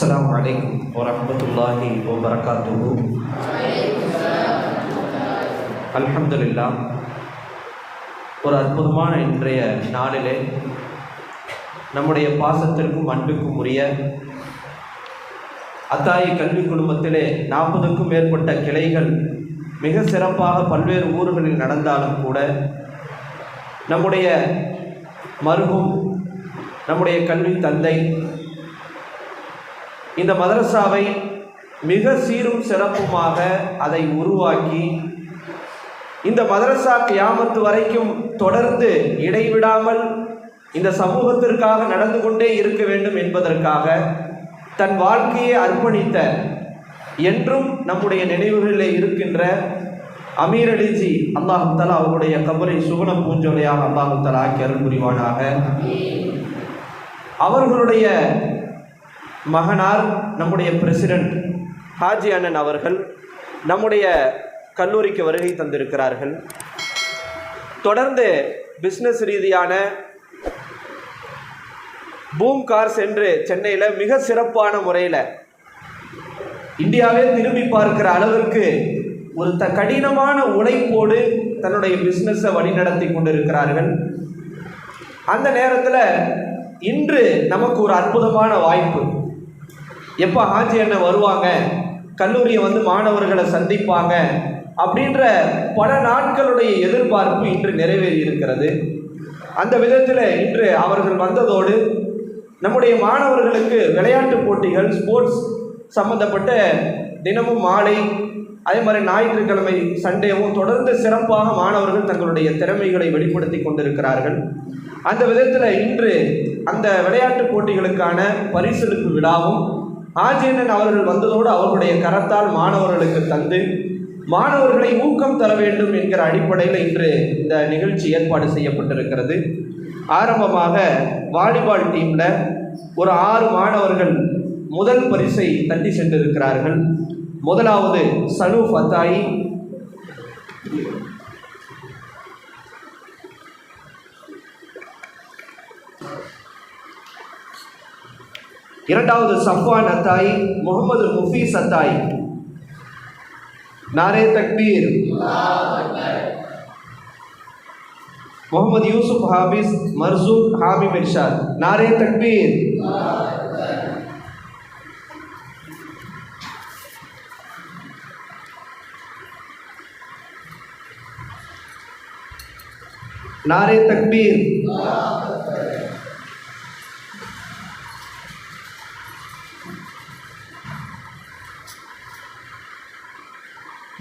السلام عليكم ورحمة الله وبركاته அல்ஹம்துலில்லா ஒரு அற்புதமான இன்றைய நாளிலே நம்முடைய பாசத்திற்கும் அன்புக்கும் உரிய அத்தாயி கல்வி குடும்பத்திலே நாற்பதுக்கும் மேற்பட்ட கிளைகள் மிக சிறப்பாக பல்வேறு ஊர்களில் நடந்தாலும் கூட நம்முடைய மருகும் நம்முடைய கல்வி தந்தை இந்த மதரசாவை மிக சீரும் சிறப்புமாக அதை உருவாக்கி இந்த மதரசா கியாமத்து வரைக்கும் தொடர்ந்து இடைவிடாமல் இந்த சமூகத்திற்காக நடந்து கொண்டே இருக்க வேண்டும் என்பதற்காக தன் வாழ்க்கையை அர்ப்பணித்த என்றும் நம்முடைய நினைவுகளிலே இருக்கின்ற அமீர் அலிஜி அல்லாஹுத்தலா அவருடைய கபரை சுகுண பூஞ்சோலையாக அல்லாஹுத்தலா ஆக்கி அருள் புரிவானாக. அவர்களுடைய மகனார் நம்முடைய பிரசிடென்ட் ஹாஜி அண்ணன் அவர்கள் நம்முடைய கல்லூரிக்கு வருகை தந்திருக்கிறார்கள். தொடர்ந்து பிஸ்னஸ் ரீதியான பூம் கார்ஸ் என்று சென்னையில் மிக சிறப்பான முறையில் இந்தியாவே திரும்பி பார்க்கிற அளவிற்கு ஒரு த கடினமான உழைப்போடு தன்னுடைய பிஸ்னஸை வழிநடத்தி கொண்டிருக்கிறார்கள். அந்த நேரத்தில் இன்று நமக்கு ஒரு அற்புதமான வாய்ப்பு. எப்போ ஹாஜி அண்ணன் வருவாங்க? கல்லூரியை வந்து மாணவர்களை சந்திப்பாங்க அப்படின்ற பல நாட்களுடைய எதிர்பார்ப்பு இன்று நிறைவேறி இருக்கிறது. அந்த விதத்தில் இன்று அவர்கள் வந்ததோடு நம்முடைய மாணவர்களுக்கு விளையாட்டு போட்டிகள் ஸ்போர்ட்ஸ் சம்பந்தப்பட்ட தினமும் மாலை அதே மாதிரி ஞாயிற்றுக்கிழமை சண்டேவும் தொடர்ந்து சிறப்பாக மாணவர்கள் தங்களுடைய திறமைகளை வெளிப்படுத்தி கொண்டிருக்கிறார்கள். அந்த விதத்தில் இன்று அந்த விளையாட்டு போட்டிகளுக்கான பரிசளிப்பு விழாவும் ஆஜேனன் அவர்கள் வந்ததோடு அவர்களுடைய கரத்தால் மாணவர்களுக்கு தந்து மாணவர்களை ஊக்கம் தர வேண்டும் என்கிற அடிப்படையில் இன்று இந்த நிகழ்ச்சி ஏற்பாடு செய்யப்பட்டிருக்கிறது. ஆரம்பமாக வாலிபால் டீமில் ஒரு ஆறு மாணவர்கள் முதல் பரிசை தட்டி சென்றிருக்கிறார்கள். முதலாவது சனு ஃபத்தாயி இரண்டாவது சஃப்வான் அத்தாய் முகமது முஃபீஸ் அத்தாய் நாரே தக்பீர் முகமது யூசுப் ஹாபிஸ் மர்சூக் ஹாமிம் இர்ஷாத் நாரே தக்பீர் नारे तकबीर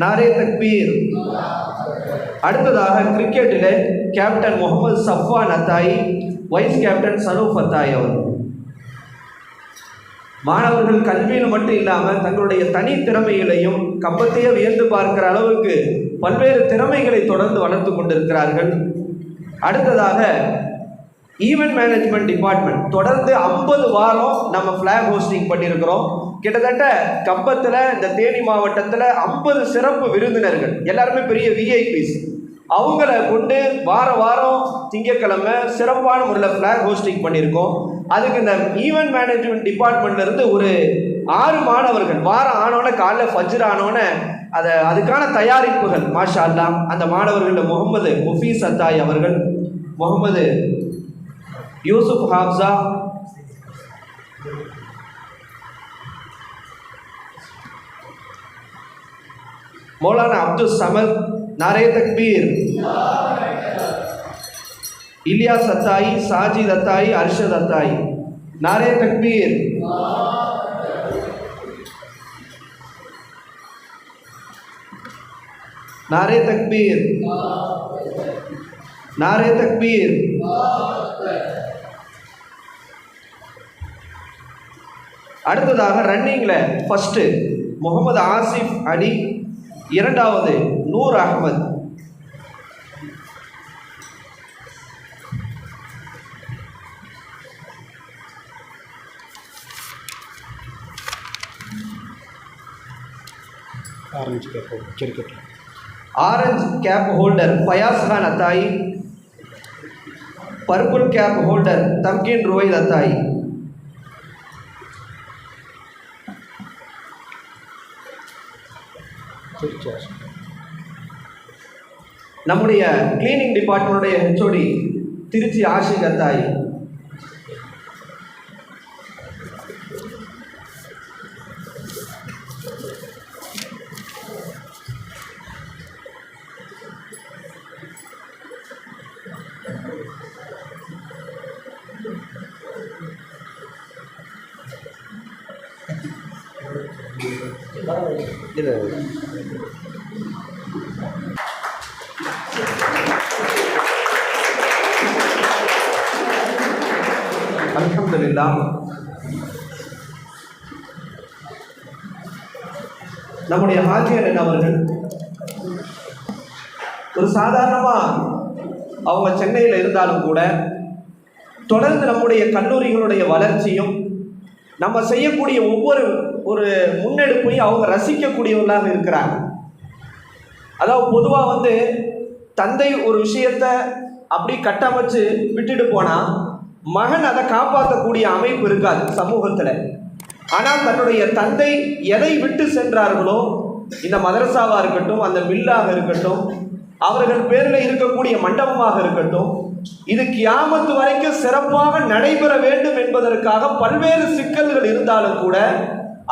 நாரே தக்பீர் அடுத்ததாக கிரிக்கெட்டில் captain Muhammad Safwan Athayi vice captain Sanoop Athai அவர். மாணவர்கள் கல்வியில் மட்டும் இல்லாமல் தங்களுடைய தனி திறமைகளையும் கம்பத்தையே வியந்து பார்க்கிற அளவுக்கு பல்வேறு திறமைகளை தொடர்ந்து வளர்த்து கொண்டிருக்கிறார்கள். அடுத்ததாக ஈவெண்ட் மேனேஜ்மெண்ட் டிபார்ட்மெண்ட் தொடர்ந்து ஐம்பது வாரம் நம்ம ஃப்ளாக் ஹோஸ்டிங் பண்ணியிருக்கிறோம். கிட்டத்தட்ட கம்பத்தில் இந்த தேனி மாவட்டத்தில் ஐம்பது சிறப்பு விருந்தினர்கள். எல்லாருமே பெரிய விஐபிஸ் அவங்கள கொண்டு வார வாரம் திங்கக்கிழமை சிறப்பான முறையில் ஃப்ளாக் ஹோஸ்டிங் பண்ணியிருக்கோம். அதுக்கு இந்த ஈவெண்ட் மேனேஜ்மெண்ட் டிபார்ட்மெண்ட்லேருந்து ஒரு ஆறு மாணவர்கள் வாரம் ஆனோடனே காலைல ஃபஜ்ர் ஆனோடனே அதை அதுக்கான தயாரிப்புகள் மாஷா அல்லா அந்த மாணவர்களில் முகமது முஃபீஸ் அத்தாய் அவர்கள் முகமது யூசுப் ஹாப்ஸா மௌலானா அப்துல் சமத் நாரே தக்பீர் இலியாஸ் அத்தாயி சாஜித் அத்தாயி அர்ஷத் அத்தாயி நாரே தக்பீர் नारे तकबीर नारे तकबीर அடுத்ததாக ரன்னிங்கில் ஃபஸ்ட்டு முகமது ஆசிஃப் அலி இரண்டாவது நூர் அகமது ஆரம்பிச்சு கேட்போம் cricket orange cap holder Fayaz Khan அத்தாயி. Purple cap holder Tamkeen Ruwaid அத்தாயி. நம்முடைய கிளீனிங் டிபார்ட்மெண்ட்டுடைய ஹெச்ஓடி திருச்சி ஆஷிகத்தாய் அத்தாயி இது அல்ஹம்துலில்லாஹ். நம்முடைய ஹாஜி என்ன அவர்கள்? ஒரு சாதாரணமாக அவங்க சென்னையில் இருந்தாலும் கூட தொடர்ந்து நம்முடைய கல்லூரிகளுடைய வளர்ச்சியும் நம்ம செய்யக்கூடிய ஒவ்வொரு ஒரு முன்னெடுப்பையும் அவங்க ரசிக்கக்கூடியவர்களாக இருக்கிறாங்க. அதாவது பொதுவாக வந்து தந்தை ஒரு விஷயத்த அப்படி கட்டமைச்சு விட்டுட்டு போனால் மகன் அதை காப்பாற்றக்கூடிய அமைப்பு இருக்காது சமூகத்தில். ஆனால் தன்னுடைய தந்தை எதை விட்டு சென்றார்களோ இந்த மதரசாவாக இருக்கட்டும் அந்த மில்லாக இருக்கட்டும் அவர்கள் பேரில் இருக்கக்கூடிய மண்டபமாக இருக்கட்டும் இது கியாமத்து வரைக்கும் சிறப்பாக நடைபெற வேண்டும் என்பதற்காக பல்வேறு சிக்கல்கள் இருந்தாலும் கூட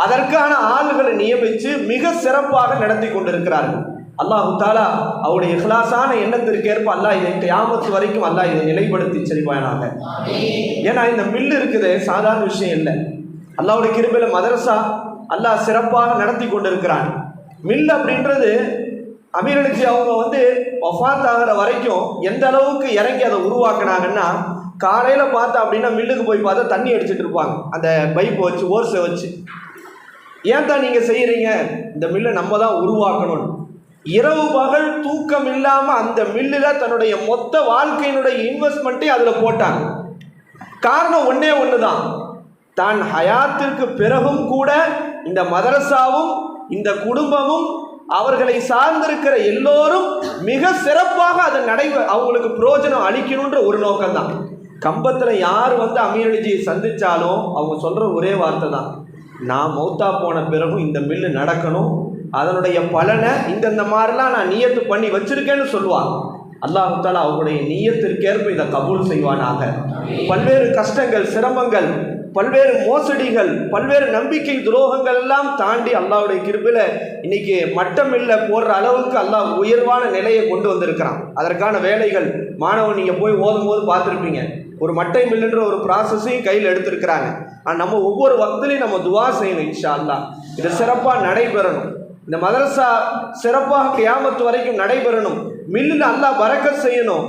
அதற்கான ஆள்களை நியமித்து மிக சிறப்பாக நடத்தி கொண்டிருக்கிறார்கள். அல்லாஹு தாலா அவருடைய இஹ்லாஸான எண்ணத்திற்கேற்ப அல்லாஹ் இதை கியாமத்து வரைக்கும் அல்லாஹ் இதை நிலைப்படுத்தி செல்வானாக. ஏன்னா இந்த மில்லு இருக்குது சாதாரண விஷயம் இல்லை. அல்லாவுடைய கிருபையில மதரசா அல்லாஹ் சிறப்பாக நடத்தி கொண்டிருக்கிறான். மில் அப்படின்றது அமீரனுக்கு அவங்க வந்து ஒஃபாத் ஆகிற வரைக்கும் எந்த அளவுக்கு இறங்கி அதை உருவாக்குனாங்கன்னா காலையில் பார்த்தா அப்படின்னா மில்லுக்கு போய் பார்த்தா தண்ணி அடிச்சுட்டு இருப்பாங்க. அந்த பைப்பை வச்சு ஓர்ஸை வச்சு. ஏன் தான் நீங்கள் செய்கிறீங்க இந்த மில்லை நம்ம தான் உருவாக்கணும். இரவு பகல் தூக்கம் இல்லாமல் அந்த மில்லில் தன்னுடைய மொத்த வாழ்க்கையினுடைய இன்வெஸ்ட்மெண்ட்டை அதில் போட்டாங்க. காரணம் ஒன்றே ஒன்று தான் தான் ஹயாத்திற்கு பிறகும் கூட இந்த மதரசாவும் இந்த குடும்பமும் அவர்களை சார்ந்திருக்கிற எல்லோரும் மிக சிறப்பாக அதை நடை அவங்களுக்கு பிரயோஜனம் அளிக்கணுன்ற ஒரு நோக்கம்தான். கம்பத்தில் யார் வந்து அமீரடிஜியை சந்தித்தாலும் அவங்க சொல்கிற ஒரே வார்த்தை தான் நான் மௌத்தா போன பிறகும் இந்த மில்லு நடக்கணும். அதனுடைய பலனை இந்தந்த மாதிரிலாம் நான் நியத்து பண்ணி வச்சுருக்கேன்னு சொல்லுவாங்க. அல்லாஹால அவருடைய நீயத்திற்கேற்ப இதை கபூல் செய்வானாக. பல்வேறு கஷ்டங்கள் சிரமங்கள் பல்வேறு மோசடிகள் பல்வேறு நம்பிக்கை துரோகங்கள் எல்லாம் தாண்டி அல்லாவுடைய கிருபில இன்னைக்கு மட்டமில்ல போடுற அளவுக்கு அல்லாஹ் உயர்வான நிலையை கொண்டு வந்திருக்கிறான். அதற்கான வேலைகள் மாணவன் நீங்கள் போய் ஓதும் போது பார்த்துருப்பீங்க. ஒரு மட்டை மில்லுன்ற ஒரு ப்ராசஸையும் கையில் எடுத்திருக்கிறாங்க. ஆனால் நம்ம ஒவ்வொரு வக்திலையும் நம்ம துவா செய்யணும் இன்ஷா அல்லாஹ் இது சிறப்பாக நடைபெறணும். இந்த மதரசா சிறப்பாக கியாமத்து வரைக்கும் நடைபெறணும். மில்லில் அல்லாஹ் பறக்க செய்யணும்.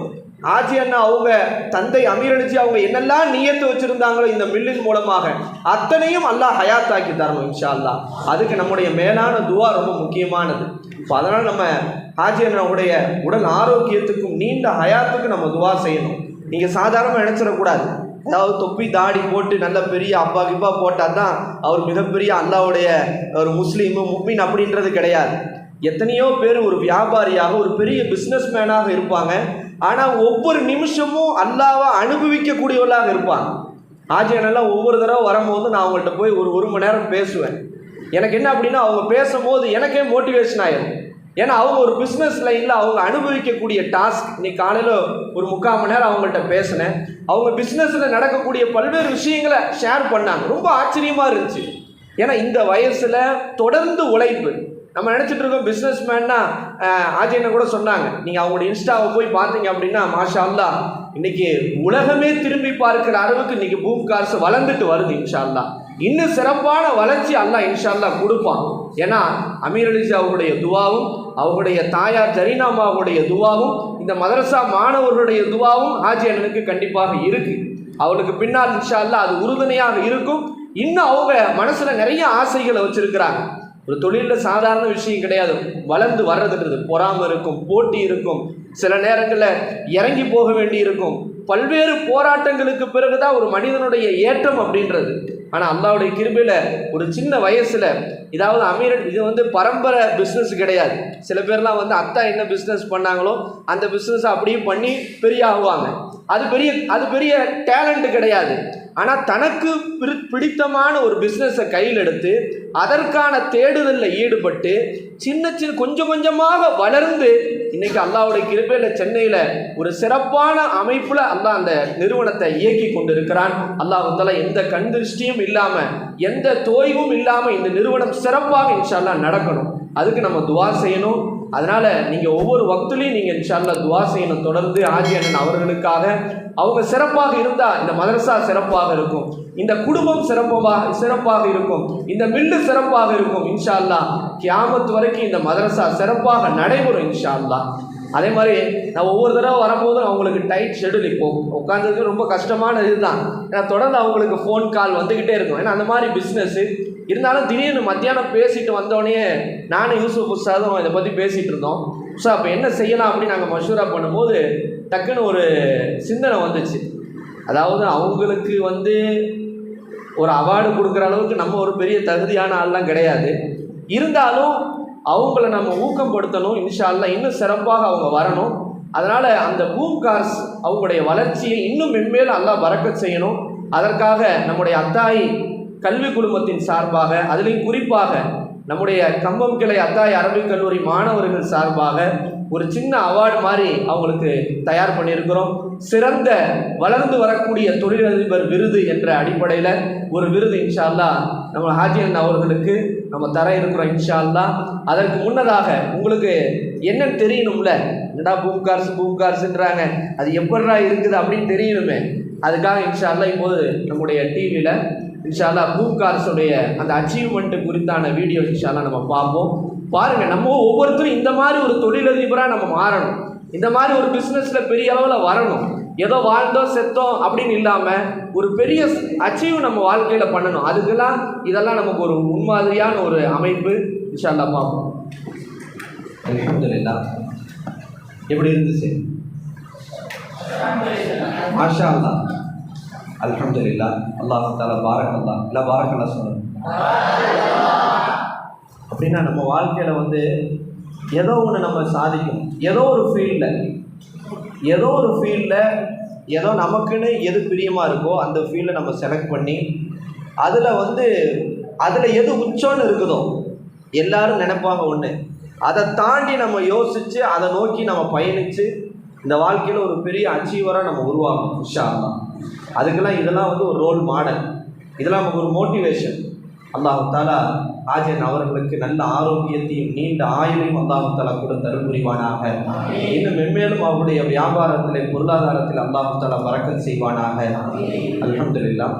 ஆஜி அண்ணா அவங்க தந்தை அமீரணிச்சு அவங்க என்னெல்லாம் நியத்து வச்சிருந்தாங்களோ இந்த மில்லின் மூலமாக அத்தனையும் அல்லாஹ் ஹயாத்தாக்கி தரணும் இன்ஷா அல்லாஹ் அதுக்கு நம்முடைய மேலான துவா ரொம்ப முக்கியமானது. இப்போ அதனால் நம்ம ஆஜி அண்ணாவுடைய உடல் ஆரோக்கியத்துக்கும் நீண்ட ஹயாத்துக்கும் நம்ம துவா செய்யணும். நீங்கள் சாதாரணமாக நினச்சிடக்கூடாது. அதாவது தொப்பி தாடி போட்டு நல்ல பெரிய அப்பா கிப்பா போட்டால் தான் அவர் மிகப்பெரிய அல்லாவுடைய ஒரு முஸ்லீமு முப்பின் அப்படின்றது கிடையாது. எத்தனையோ பேர் ஒரு வியாபாரியாக ஒரு பெரிய பிஸ்னஸ் மேனாக இருப்பாங்க. ஆனால் ஒவ்வொரு நிமிஷமும் அல்லாவை அனுபவிக்கக்கூடியவர்களாக இருப்பாங்க. ஆஜியனெல்லாம் ஒவ்வொரு தடவை வரும்போது நான் அவங்கள்ட்ட போய் ஒரு ஒரு மணி நேரம் பேசுவேன். எனக்கு என்ன அப்படின்னா அவங்க பேசும்போது எனக்கே மோட்டிவேஷன் ஆயிரும். ஏன்னா அவங்க ஒரு பிஸ்னஸ் லைனில் அவங்க அனுபவிக்கக்கூடிய டாஸ்க் இன்னைக்கு காலையில் ஒரு முக்கால் மணி நேரம் அவங்கள்ட்ட பேசினேன். அவங்க பிஸ்னஸில் நடக்கக்கூடிய பல்வேறு விஷயங்களை ஷேர் பண்ணாங்க. ரொம்ப ஆச்சரியமாக இருந்துச்சு. ஏன்னா இந்த வயசில் தொடர்ந்து உழைப்பு நம்ம நினச்சிட்டு இருக்கோம் பிஸ்னஸ் மேன்னா ஆஜயனை கூட சொன்னாங்க. நீங்கள் அவங்களோட இன்ஸ்டாவை போய் பார்த்தீங்க அப்படின்னா மாஷா அல்லா இன்னைக்கு உலகமே திரும்பி பார்க்கிற அளவுக்கு இன்னைக்கு பூம் கார்ஸ் வளர்ந்துட்டு வருது இன்ஷா அல்லா இன்னும் சிறப்பான வளர்ச்சி அல்லாஹ் இன்ஷா அல்லா கொடுப்பான். ஏன்னா அமீர் அலிஜி அவருடைய துவாவும் அவருடைய தாயார் ஜரீனாமாவுடைய துவாவும் இந்த மதரசா மாணவர்களுடைய துவாவும் ஆஜியனுக்கு அண்ணனுக்கு கண்டிப்பாக இருக்கு. அவளுக்கு பின்னால் இன்ஷா அல்லா அது உறுதுணையாக இருக்கும். இன்னும் அவங்க மனசுல நிறைய ஆசைகளை வச்சிருக்கிறாங்க. ஒரு தொழிலில் சாதாரண விஷயம் கிடையாது. வளர்ந்து வர்றதுன்றது. பொறாமை இருக்கும் போட்டி இருக்கும். சில நேரங்களில் இறங்கி போக வேண்டி இருக்கும். பல்வேறு போராட்டங்களுக்கு பிறகுதான் ஒரு மனிதனுடைய ஏற்றம் அப்படின்றது. ஆனால் அல்லாவுடைய கிருபையில் ஒரு சின்ன வயசில் இதாவது அமீரன் இது வந்து பரம்பரை பிஸ்னஸ் கிடையாது. சில பேர்லாம் வந்து அத்தா என்ன பிஸ்னஸ் பண்ணாங்களோ அந்த பிஸ்னஸ் அப்படியே பண்ணி பெரிய ஆகுவாங்க அது பெரிய அது பெரிய டேலண்ட்டு கிடையாது. ஆனால் தனக்கு பிடித்தமான ஒரு பிஸ்னஸை கையில் எடுத்து அதற்கான தேடுதலில் ஈடுபட்டு சின்ன சின்ன கொஞ்சம் கொஞ்சமாக வளர்ந்து இன்னைக்கு அல்லாவுடைய கிருபையில் சென்னையில் ஒரு சிறப்பான அமைப்பில் அல்லாஹ் அந்த நிறுவனத்தை இயக்கி கொண்டிருக்கிறான். அல்லாஹால எந்த கண் திருஷ்டியும் இல்லாமல் எந்த தோய்வும் இல்லாமல் இந்த நிறுவனம் சிறப்பாக இன்ஷால்லாம் நடக்கணும். அதுக்கு நம்ம துவா செய்யணும். அதனால் நீங்கள் ஒவ்வொரு வக்துலையும் நீங்கள் இன்ஷால்லா துவா செய்யணும். தொடர்ந்து ஆஜி அண்ணன் அவர்களுக்காக. அவங்க சிறப்பாக இருந்தால் இந்த மதரசா சிறப்பாக இருக்கும். இந்த குடும்பம் சிறப்பாக சிறப்பாக இருக்கும். இந்த மில்லு சிறப்பாக இருக்கும் இன்ஷா அல்லாஹ் வரைக்கும் இந்த மதரசா சிறப்பாக நடைபெறும் இன்ஷா அதே மாதிரி நான் ஒவ்வொரு தடவை வரும்போதும் அவங்களுக்கு டைட் ஷெடியூல் இப்போ உட்காந்துருக்கு ரொம்ப கஷ்டமான இதுதான். ஏன்னா தொடர்ந்து அவங்களுக்கு ஃபோன் கால் வந்துக்கிட்டே இருக்கும். ஏன்னா அந்த மாதிரி பிஸ்னஸ்ஸு இருந்தாலும் திடீர்னு மத்தியானம் பேசிட்டு வந்தோடனே நானும் யூசுப் உஸ்தாதும் இதை பற்றி பேசிகிட்டு இருந்தோம். ஸோ அப்போ என்ன செய்யலாம் அப்படின்னு நாங்கள் மஷூரா பண்ணும்போது டக்குன்னு ஒரு சிந்தனை வந்துச்சு. அதாவது அவங்களுக்கு வந்து ஒரு அவார்டு கொடுக்குற அளவுக்கு நம்ம ஒரு பெரிய தகுதியான ஆள்லாம் கிடையாது. இருந்தாலும் அவங்கள நம்ம ஊக்கப்படுத்தணும். இன்ஷா இன்னும் சிறப்பாக அவங்க வரணும். அதனால் அந்த பூம் கார்ஸ் அவங்களுடைய வளர்ச்சியை இன்னும் மென்மேலும் நல்லா பறக்கச் செய்யணும். அதற்காக நம்முடைய அத்தாய் கல்வி குழுமத்தின் சார்பாக அதிலையும் குறிப்பாக நம்முடைய கம்பம் கிளை அத்தாய் அரபிக் கல்லூரி மாணவர்கள் சார்பாக ஒரு சின்ன அவார்டு மாதிரி அவங்களுக்கு தயார் பண்ணியிருக்கிறோம். சிறந்த வளர்ந்து வரக்கூடிய தொழிலதிபர் விருது என்ற அடிப்படையில் ஒரு விருது இன்ஷால்லா நம்ம நம்ம ஹாஜியன் அவர்களுக்கு நம்ம தர இருக்கிறோம் இன்ஷால்லா. அதற்கு முன்னதாக உங்களுக்கு என்ன தெரியணும்ல? என்னடா பூம் கார்ஸ் பூம் கார்ஸ்ன்றாங்க அது எப்படா இருக்குது அப்படின்னு தெரியணுமே. அதுக்காக இன்ஷால்லா இப்போது நம்முடைய டிவியில் இன்ஷால்லா பூம் கார்ஸுடைய அந்த அச்சீவ்மெண்ட் குறித்தான வீடியோ இன்ஷால்லா நம்ம பார்ப்போம். பாருங்க நம்ம ஒவ்வொருத்தரும் இந்த மாதிரி ஒரு தொழிலதிபராக நம்ம மாறணும். இந்த மாதிரி ஒரு பிஸ்னஸில் பெரிய அளவில் வரணும். ஏதோ வாழ்ந்தோம் செத்தோம் அப்படின்னு இல்லாமல் ஒரு பெரிய அச்சீவ் நம்ம வாழ்க்கையில் பண்ணணும். அதுக்கெல்லாம் இதெல்லாம் நமக்கு ஒரு முன்மாதிரியான ஒரு அமைப்பு இன்ஷால்லா பார்ப்போம். அல்ஹம்துலில்லாஹ். எப்படி இருந்துச்சு? மாஷா அல்லாஹ் இல்லா அல்லாஹ் தாலா பாரக் இல்லை பாரக் சொல்லணும் அப்படின்னா நம்ம வாழ்க்கையில் வந்து ஏதோ ஒன்று நம்ம சாதிக்கணும். ஏதோ ஒரு ஃபீல்டில் ஏதோ ஒரு ஃபீல்டில் ஏதோ நமக்குன்னு எது பிரியமாக இருக்கோ அந்த ஃபீல்டை நம்ம செலக்ட் பண்ணி அதில் வந்து அதில் எது உச்சம்னு இருக்குதோ எல்லாரும் நினைப்பாங்க ஒன்று அதை தாண்டி நம்ம யோசித்து அதை நோக்கி நம்ம பயணித்து இந்த வாழ்க்கையில் ஒரு பெரிய அச்சீவராக நம்ம உருவாகணும் உஷா தான் அதுக்கெல்லாம் இதெல்லாம் வந்து ஒரு ரோல் மாடல் இதெல்லாம் நமக்கு ஒரு மோட்டிவேஷன் அல்லாஹாலா ஆஜன் அவர்களுக்கு நல்ல ஆரோக்கியத்தையும் நீண்ட ஆயுளையும் அல்லாஹாலா கூட தருபுரிவானாக இன்னும் மென்மேலும் அவருடைய வியாபாரத்திலே பொருளாதாரத்தில் அல்லாஹாலா தாலா செய்வானாக. அல்ஹம்துலில்லாஹ்.